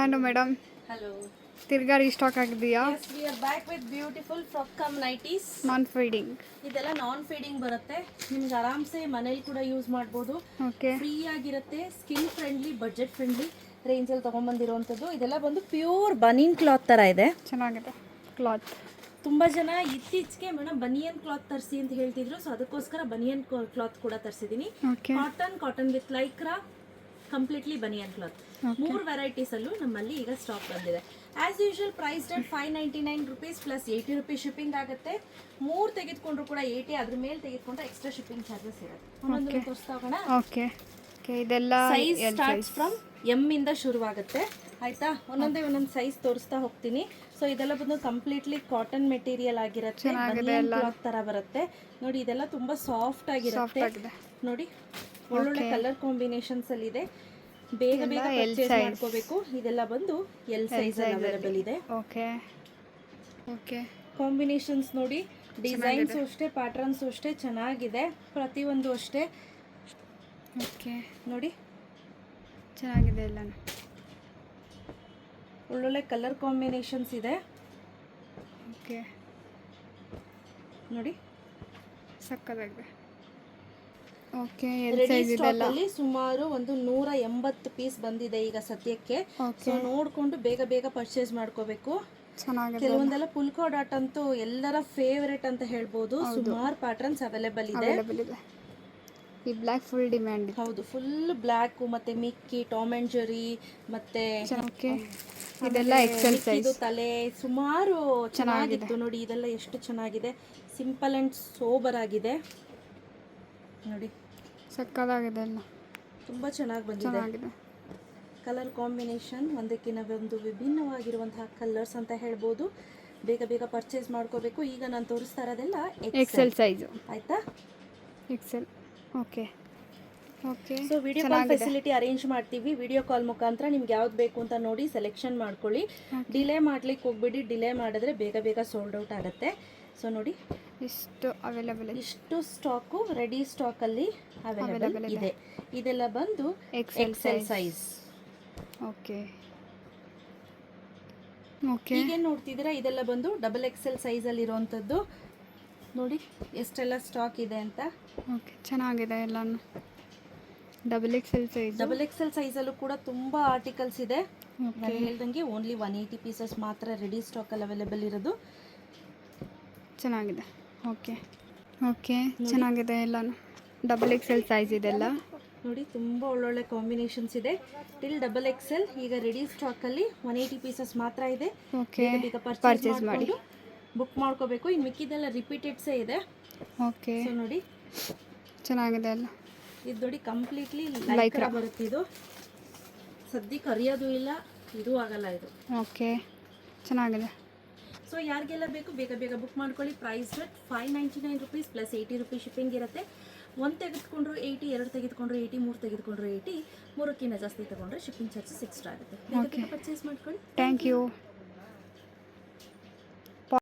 Hand madam hello ತಿರ್ಗಾ stock ಆಗಿದೆಯಾ yes we are back with beautiful frock cum nighties non feeding ಇದೆಲ್ಲ non feeding ಬರುತ್ತೆ. ನಿಮ್ಗೆ ಆರಾಮ್ಸೆ ಮನೇಲಿ ಕೂಡ ಯೂಸ್ ಮಾಡ್ಬೋದು. ಓಕೆ ಫ್ರೀ ಆಗಿರುತ್ತೆ ಸ್ಕಿನ್ ಫ್ರೆಂಡ್ಲಿ ಬಜೆಟ್ ಫ್ರೆಂಡ್ಲಿ ರೇಂಜಲ್ಲಿ ತೊಗೊಂಬಂದಿರುವಂಥದ್ದು ಇದೆಲ್ಲ ಬಂದು ಪ್ಯೂರ್ ಬನೀನ್ ಕ್ಲಾತ್ ಥರ ಇದೆ. ಚೆನ್ನಾಗಿದೆ. ಕ್ಲಾತ್ ತುಂಬ ಜನ ಇತ್ತೀಚೆಗೆ ಮೇಡಮ್ ಬನಿಯನ್ ಕ್ಲಾತ್ ತರಿಸಿ ಅಂತ ಹೇಳ್ತಿದ್ರು. ಸೊ ಅದಕ್ಕೋಸ್ಕರ ಬನಿಯನ್ ಕ್ಲಾತ್ ಕೂಡ ತರಿಸಿದ್ದೀನಿ. Cotton cotton with Lycra completely banian cloth ಮೂರು ವೆರೈಟೀಸ್ ಅಲ್ಲೂ ನಮ್ಮಲ್ಲಿ ಈಗ ಸ್ಟಾಕ್ ಬಂದಿದೆ. As usual price date five ninety nine rupees plus eighty rupees shipping ಆಗುತ್ತೆ. ಮೂರು ತೆಗೆದುಕೊಂಡ್ರು ಕೂಡ ಏಯ್ಟಿ ಅದ್ರ ಮೇಲೆ ತೆಗೆದುಕೊಂಡ್ರೆ ಎಕ್ಸ್ಟ್ರಾ ಶಿಪ್ಪಿಂಗ್ ಚಾರ್ಜಸ್ ಇರುತ್ತೆ. ಒಂದೊಂದು ತೋರಿಸ್ತಾ ಹೋಗೋಣ? ಓಕೆ ಓಕೆ ಇದೆಲ್ಲ ಸೈಜ್ ಸ್ಟಾರ್ಟ್ಸ್ ಫ್ರಮ್ ಎಂ ಇಂದ ಶುರುವಾಗುತ್ತೆ. ಆಯ್ತಾ? ಒಂದೊಂದೇ ಒಂದೊಂದು ಸೈಜ್ ತೋರಿಸ್ತಾ ಹೋಗ್ತೀನಿ. ಸೊ ಇದೆಲ್ಲ ಬಂದು ಕಂಪ್ಲೀಟ್ಲಿ ಕಾಟನ್ ಮೆಟೀರಿಯಲ್ ಆಗಿರುತ್ತೆ ಕ್ಲಾತ್ ತರ ಬರುತ್ತೆ. ನೋಡಿ ಇದೆಲ್ಲ ತುಂಬಾ ಸಾಫ್ಟ್ ಆಗಿರುತ್ತೆ. ನೋಡಿ. ಒಳ್ಳೊಳ್ಳೆ ಕಲರ್ ಕಾಂಬಿನೇಷನ್ಸ್ ಅಲ್ಲಿ ಇದೆ. ಬೇಗ ಬೇಗ ಪರ್ಚೇಸ್ ಮಾಡ್ಕೋಬೇಕು. ಇದೆಲ್ಲ ಬಂದು ಎಲ್ ಸೈಜ್ ಅವೈಲೇಬಲ್ ಇದೆ. ಓಕೆ ಓಕೆ ಕಾಂಬಿನೇಷನ್ಸ್ ನೋಡಿ ಡಿಸೈನ್ಸ್ ಅಷ್ಟೇ ಪ್ಯಾಟರ್ನ್ಸ್ ಅಷ್ಟೇ ಚೆನ್ನಾಗಿದೆ. ಪ್ರತಿಯೊಂದು ಅಷ್ಟೇ. ಓಕೆ ನೋಡಿ. ಚೆನ್ನಾಗಿದೆ ಎಲ್ಲ ಒಳ್ಳೊಳ್ಳೆ ಕಲರ್ ಕಾಂಬಿನೇಷನ್ಸ್ ಇದೆ. ಓಕೆ ನೋಡಿ. ಸಕ್ಕತ್ತಾಗಿದೆ. ಓಕೆ ರೆಡಿ ಸ್ಟಾಕ್ ಇದೆಲ್ಲ? ಅಲ್ಲಿ ಸುಮಾರು ಒಂದು ನೂರ ಎಂಬತ್ತು ಪೀಸ್ ಬಂದಿದೆ ಈಗ ಸದ್ಯಕ್ಕೆ. ಸೊ ನೋಡ್ಕೊಂಡು ಬೇಗ ಬೇಗ ಪರ್ಚೇಸ್ ಮಾಡ್ಕೋಬೇಕು. ಕೆಲವೊಂದೆಲ್ಲ ಪುಲ್ಕೋ ಡಾಟ್ ಅಂತೂ ಎಲ್ಲರ ಫೇವರೇಟ್ ಅಂತ ಹೇಳ್ಬೋದು. ಸುಮಾರು ಪ್ಯಾಟರ್ನ್ಸ್ ಅವೈಲೇಬಲ್ ಇದೆ. ಈ ಬ್ಲ್ಯಾಕ್ ಫುಲ್ ಡಿಮ್ಯಾಂಡ್ ಹೌದು ಫುಲ್ ಬ್ಲ್ಯಾಕ್ ಮತ್ತೆ ಮಿಕ್ಕಿ ಟಾಮ್ ಅಂಡ್ ಜೆರಿ ಮತ್ತೆ ಇದೆಲ್ಲ ಎಕ್ಸೆಲ್ ಸೈಜ್ ತಲೆ ಸುಮಾರು ಚೆನ್ನಾಗಿತ್ತು ನೋಡಿ ಇದೆಲ್ಲ ಎಷ್ಟು ಚೆನ್ನಾಗಿದೆ. ಸಿಂಪಲ್ ಅಂಡ್ ಸೋಬರ್ ಆಗಿದೆ. ನೋಡಿ. ಸಕ್ಕದಾಗಿದೆ ಎಲ್ಲ ತುಂಬ ಚೆನ್ನಾಗಿ ಬಂದಿದೆ. ಚೆನ್ನಾಗಿದೆ. ಕಲರ್ ಕಾಂಬಿನೇಷನ್ ಒಂದಕ್ಕಿಂತ ಒಂದು ವಿಭಿನ್ನವಾಗಿರುವಂತಹ ಕಲರ್ಸ್ ಅಂತ ಹೇಳ್ಬೋದು. ಬೇಗ ಬೇಗ ಪರ್ಚೇಸ್ ಮಾಡ್ಕೋಬೇಕು. ಈಗ ನಾನು ತೋರಿಸ್ತಾ ಇರೋದೆಲ್ಲ ಎಕ್ಸೆಲ್ ಸೈಜು ಆಯ್ತಾ? XL okay okay so video call facility arrange ಮಾಡ್ತೀವಿ. ವಿಡಿಯೋ ಕಾಲ್ ಮುಖಾಂತರ ನಿಮ್ಗೆ ಯಾವ್ದು ಬೇಕು ಅಂತ ನೋಡಿ ಸೆಲೆಕ್ಷನ್ ಮಾಡ್ಕೊಳ್ಳಿ. ಡಿಲೇ ಮಾಡ್ಲಿಕ್ಕೆ ಹೋಗ್ಬಿಡಿ. ಡಿಲೇ ಮಾಡಿದ್ರೆ ಬೇಗ ಬೇಗ ಸೋಲ್ಡ್ ಔಟ್ ಆಗುತ್ತೆ. ಸೊ ನೋಡಿ. ಇಷ್ಟು ಅವೈಲೇಬಲ್ ಇಷ್ಟು ಸ್ಟಾಕು ರೆಡಿ ಸ್ಟಾಕಲ್ಲಿ ಅವೈಲಬಲ್ ಇದೆ. ಇದೆಲ್ಲ ಬಂದು XL XL size okay okay ಈಗೇನು ನೋಡ್ತಿದ್ದೀರಾ? ಇದೆಲ್ಲ ಬಂದು ಡಬಲ್ ಎಕ್ಸೆಲ್ ಸೈಜಲ್ಲಿ ಇರುವಂಥದ್ದು ನೋಡಿ ಎಷ್ಟೆಲ್ಲ ಸ್ಟಾಕ್ ಇದೆ ಅಂತ. ಓಕೆ ಚೆನ್ನಾಗಿದೆ ಎಲ್ಲಾನು. Double XL size double XL ಸೈಜಲ್ಲೂ ಕೂಡ ತುಂಬ ಆರ್ಟಿಕಲ್ಸ್ ಇದೆ. ನಾನು ಹೇಳ್ದಂಗೆ ಓನ್ಲಿ ಒನ್ ಏಯ್ಟಿ ಪೀಸಸ್ ಮಾತ್ರ ರೆಡಿ ಸ್ಟಾಕಲ್ಲಿ ಅವೈಲೇಬಲ್ ಇರೋದು. ಚೆನ್ನಾಗಿದೆ. ಓಕೆ. ಓಕೆ ಚೆನ್ನಾಗಿದೆ ಎಲ್ಲಾನು. ಡಬಲ್ ಎಕ್ಸೆಲ್ ಸೈಜ್ ಇದೆಲ್ಲ ನೋಡಿ ತುಂಬ ಒಳ್ಳೊಳ್ಳೆ ಕಾಂಬಿನೇಷನ್ಸ್ ಇದೆ. ಟಿಲ್ ಡಬಲ್ ಎಕ್ಸ್ ಎಲ್ ಈಗ ರೆಡಿ ಸ್ಟಾಕಲ್ಲಿ ಒನ್ ಏಯ್ಟಿ ಪೀಸಸ್ ಮಾತ್ರ ಇದೆ. ಓಕೆ ಈಗ ಪರ್ಚೇಸ್ ಮಾಡಿ. ಬುಕ್ ಮಾಡ್ಕೋಬೇಕು. ಇನ್ನು ಮಿಕ್ಕಿದೆಲ್ಲ ರಿಪೀಟೆಡ್ಸೇ ಇದೆ. ಓಕೆ. ಸೊ ನೋಡಿ. ಚೆನ್ನಾಗಿದೆ ಅಲ್ಲ. ಇದು ನೋಡಿ ಕಂಪ್ಲೀಟ್ಲಿ ಲೈಕ್ರ ಬರುತ್ತೆ ಇದು. ಸದ್ಯಕ್ಕೆ ಅರಿಯೋದು ಇಲ್ಲ ಇದು ಆಗಲ್ಲ ಇದು. ಓಕೆ ಚೆನ್ನಾಗಿದೆ. ಸೊ ಯಾರಿಗೆಲ್ಲ ಬೇಕು ಬೇಗ ಬೇಗ ಬುಕ್ ಮಾಡ್ಕೊಳ್ಳಿ. Price rate five ninety nine rupees plus eighty rupees shipping ಇರುತ್ತೆ. ಒಂದು ತೆಗೆದುಕೊಂಡ್ರು ಏಯ್ಟಿ ಎರಡು ತೆಗೆದುಕೊಂಡ್ರು ಏಯ್ಟಿ ಮೂರು ತೆಗೆದುಕೊಂಡ್ರು ಏಯ್ಟಿ ಮೂರಕ್ಕಿಂತ ಜಾಸ್ತಿ ತಗೊಂಡ್ರೆ ಶಿಪ್ಪಿಂಗ್ ಚಾರ್ಜಸ್ ಎಕ್ಸ್ಟ್ರಾ ಆಗುತ್ತೆ. ಪರ್ಚೇಸ್ ಮಾಡ್ಕೊಳ್ಳಿ. Thank you